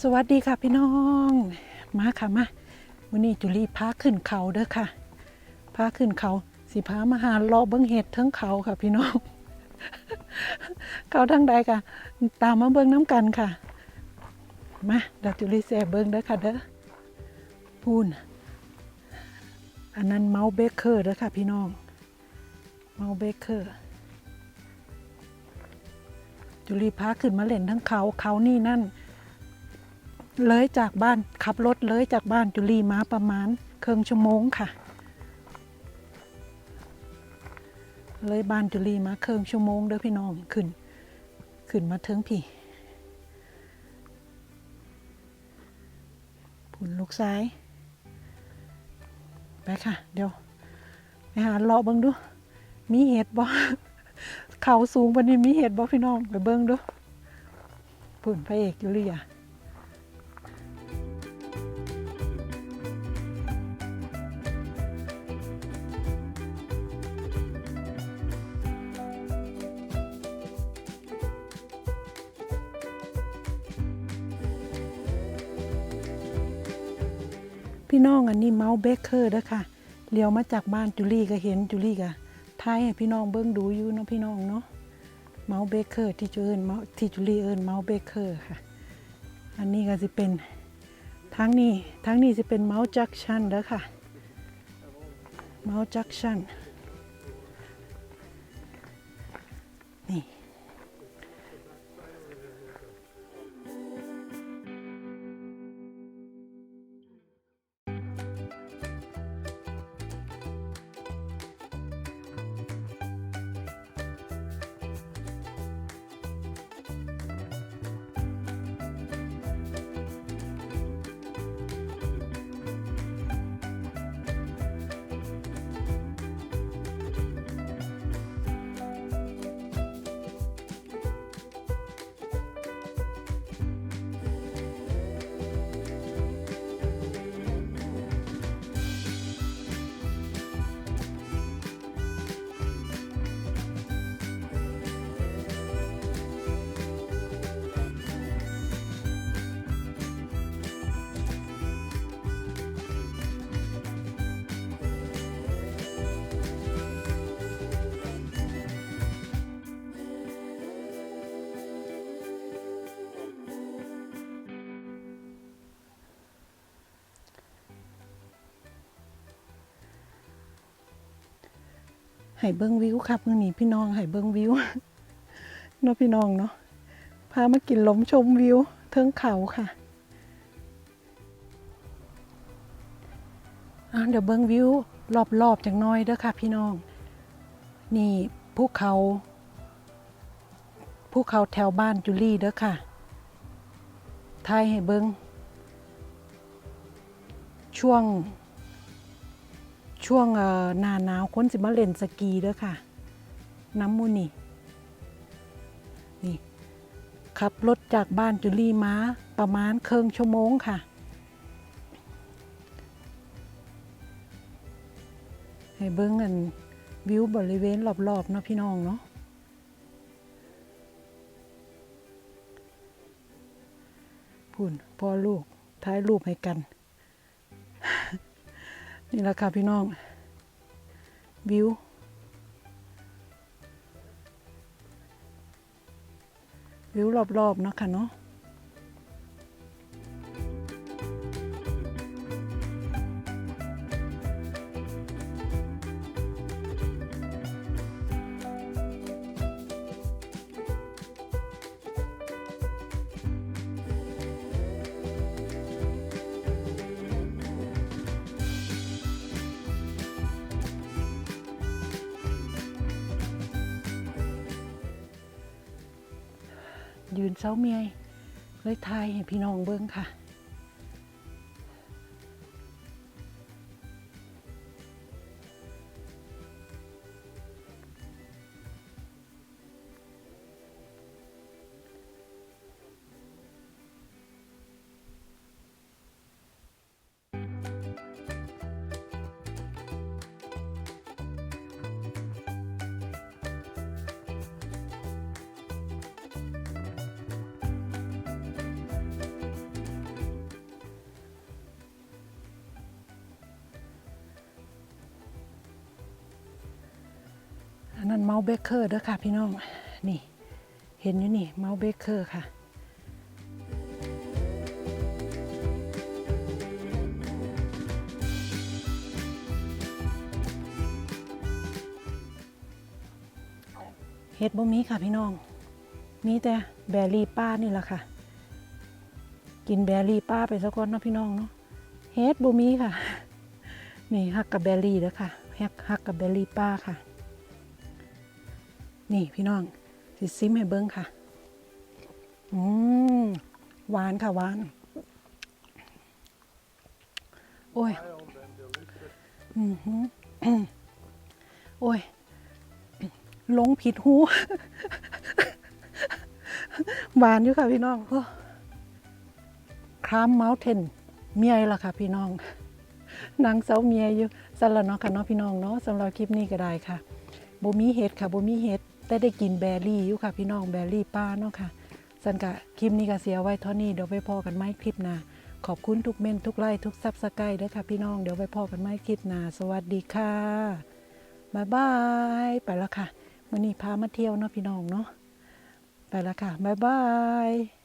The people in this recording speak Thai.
สวัสดีค่ะพี่น้อง มาค่ะมาวันนี้จุลีพาขึ้นเขาเด้อค่ะพาขึ้นเขา สิพามาหาเลาะเบิ้งเห็ดทั้งเขาค่ะพี่น้อง เขาทั้งใดค่ะ ตามมาเบิ้งน้ำกันค่ะ มาเดี๋ยวจุลีแซ่เบิ้งเด้อค่ะเด้อพูนอันนั้นเมาส์เบเกอร์เด้อค่ะพี่น้อง เมาส์เบเกอร์จุลีพาขึ้นมาเล่นทั้งเขาเขานี่นั่น เลยจากบ้านขับรถเลยจากบ้านจุลีมาประมาณครึ่งชั่วโมงค่ะ เลยบ้านจุลีมาครึ่งชั่วโมงเด้อพี่น้องขึ้น ขึ้นมาเทิงพี่ผุนลูกซ้าย ไปค่ะ เดี๋ยวไปหาเลาะเบิ้งดู มีเห็ดบ่เขาสูงปนนี้มีเห็ดบ่พี่น้องไปเบิ้งดูผุนพระเอกจุลีอะ พี่น้องอันนี้เมาส์เบเกอร์เด้อค่ะเลี้ยวมาจากบ้านจุลี่ก็เห็นจุลี่ก็ทายให้พี่น้องเบิ้งดูอยู่เนาะพี่น้องเนาะเมาส์เบเกอร์ที่จูเอิญเมาส์ที่จุลี่เอิญเมาส์เบเกอร์ค่ะ อันนี้ก็จะเป็นทั้งนี้ทั้งนี้จะเป็นเมาส์จักชันเด้อค่ะเมาส์จักชัน ให้เบิ้งวิวครับมื่อนี้พี่น้องให้เบิ้งวิวเนาะพี่น้องเนาะพามากินลมชมวิวเทิงเขาค่ะเดี๋ยวเบิ้งวิวรอบๆจากน้อยเด้อค่ะ พี่น้อง นี่ภูเขาภูเขาแถวบ้านจุลี่เด้อค่ะทายให้เบิ้งช่วง ช่วงหน้าหนาวคนสิมาเล่นสกีด้อค่ะ น้ำมูนี่นี่ขับรถจากบ้านจุลีมาประมาณเครึ่งชั่วโมงค่ะให้เบิ้งกันวิวบริเวณรอบๆเนาะพี่น้องเนาะพุ่นพ่อลูกท้ายรูปให้กัน นี่แหละค่ะพี่น้อง วิว วิวรอบๆเนาะค่ะเนาะ ยืนเซ้าเมียเลยทายให้พี่น้องเบิ้งค่ะ เมาเบเกอร์เด้อค่ะพี่น้อง นี่ เห็นอยู่นี่เมาเบเกอร์ค่ะเฮ็ดบ่มีค่ะพี่น้อง มีแต่แบรี่ป้านี่แหละค่ะ กินแบรี่ป้าไปสักก่อนเนาะพี่น้องเนาะเฮ็ดบ่มีค่ะ นี่ฮักกับแบรี่เด้อค่ะฮักฮักกับแบรี่ป้าค่ะ นี่พี่น้องสิซิมให้เบิ้งค่ะ อืมหวานค่ะหวาน โอ้ยอือหืออืมโอ้ยหลงผิดหู หวานอยู่ค่ะพี่น้องครามเมาเทนเมียล่ะค่ะพี่น้อง นางเสาเมียอยู่สั่นละเนาะค่ะเนาะพี่น้องเนาะสำหรับคลิปนี้ก็ได้ค่ะบ่มีเห็ดค่ะบ่มีเห็ด แต่ได้กินแบรี่อยู่ค่ะ พี่น้องแบรี่ป้าเนาะค่ะสันกะคลิปนี้ก็เสียไว้เท่านี้เดี๋ยวไปพอกันไหมคลิปหน้าขอบคุณทุกเม่นทุกไลค์ทุกซับสไครต์ด้วยค่ะพี่น้องเดี๋ยวไปพอกันไหมคลิปหน้าสวัสดีค่ะบายบายไปแล้วค่ะวันนี้พามาเที่ยวเนาะพี่น้องเนาะไปแล้วค่ะบายบาย